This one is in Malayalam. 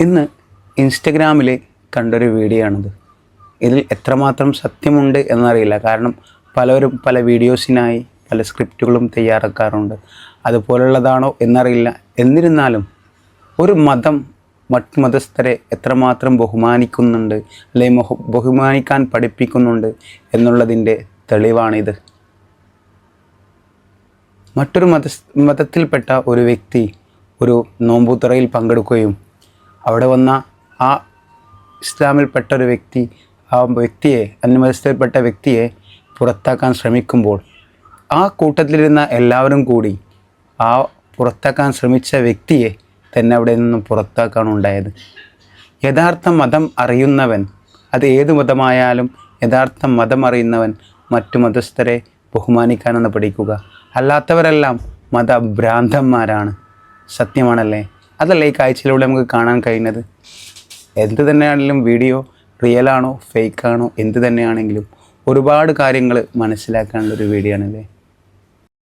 ഇന്ന് ഇൻസ്റ്റഗ്രാമിൽ കണ്ടൊരു വീഡിയോ ആണിത് ഇതിൽ എത്രമാത്രം സത്യമുണ്ട് എന്നറിയില്ല. കാരണം പലവരും പല വീഡിയോസിനായി പല സ്ക്രിപ്റ്റുകളും തയ്യാറാക്കാറുണ്ട്. അതുപോലുള്ളതാണോ എന്നറിയില്ല. എന്നിരുന്നാലും ഒരു മതം മറ്റ് മതസ്ഥരെ എത്രമാത്രം ബഹുമാനിക്കുന്നുണ്ട് അല്ലെങ്കിൽ ബഹുമാനിക്കാൻ പഠിപ്പിക്കുന്നുണ്ട് എന്നുള്ളതിന്റെ തെളിവാണിത്. മറ്റൊരു മത മതത്തിൽപ്പെട്ട ഒരു വ്യക്തി ഒരു നോമ്പുതുറയിൽ പങ്കെടുക്കുകയും അവിടെ വന്ന ആ ഇസ്ലാമിൽപ്പെട്ട ഒരു വ്യക്തി ആ വ്യക്തിയെ അന്യമതസ്ഥയിൽപ്പെട്ട വ്യക്തിയെ പുറത്താക്കാൻ ശ്രമിക്കുമ്പോൾ ആ കൂട്ടത്തിലിരുന്ന എല്ലാവരും കൂടി ആ പുറത്താക്കാൻ ശ്രമിച്ച വ്യക്തിയെ തന്നെ അവിടെ നിന്നും പുറത്താക്കാണ് ഉണ്ടായത് യഥാർത്ഥ മതം അറിയുന്നവൻ അത് ഏത് മതമായാലും യഥാർത്ഥ മതം അറിയുന്നവൻ മറ്റു മതസ്ഥരെ ബഹുമാനിക്കാനെന്ന് പഠിക്കുക. അല്ലാത്തവരെല്ലാം മതഭ്രാന്തന്മാരാണ്. സത്യമാണല്ലേ? അതല്ലേ ഈ കാഴ്ചയിലൂടെ നമുക്ക് കാണാൻ കഴിയുന്നത്? എന്ത് തന്നെയാണെങ്കിലും വീഡിയോ റിയൽ ആണോ ഫേക്ക് ആണോ എന്ത് തന്നെയാണെങ്കിലും ഒരുപാട് കാര്യങ്ങൾ മനസ്സിലാക്കാനുള്ളൊരു വീഡിയോ ആണല്ലേ?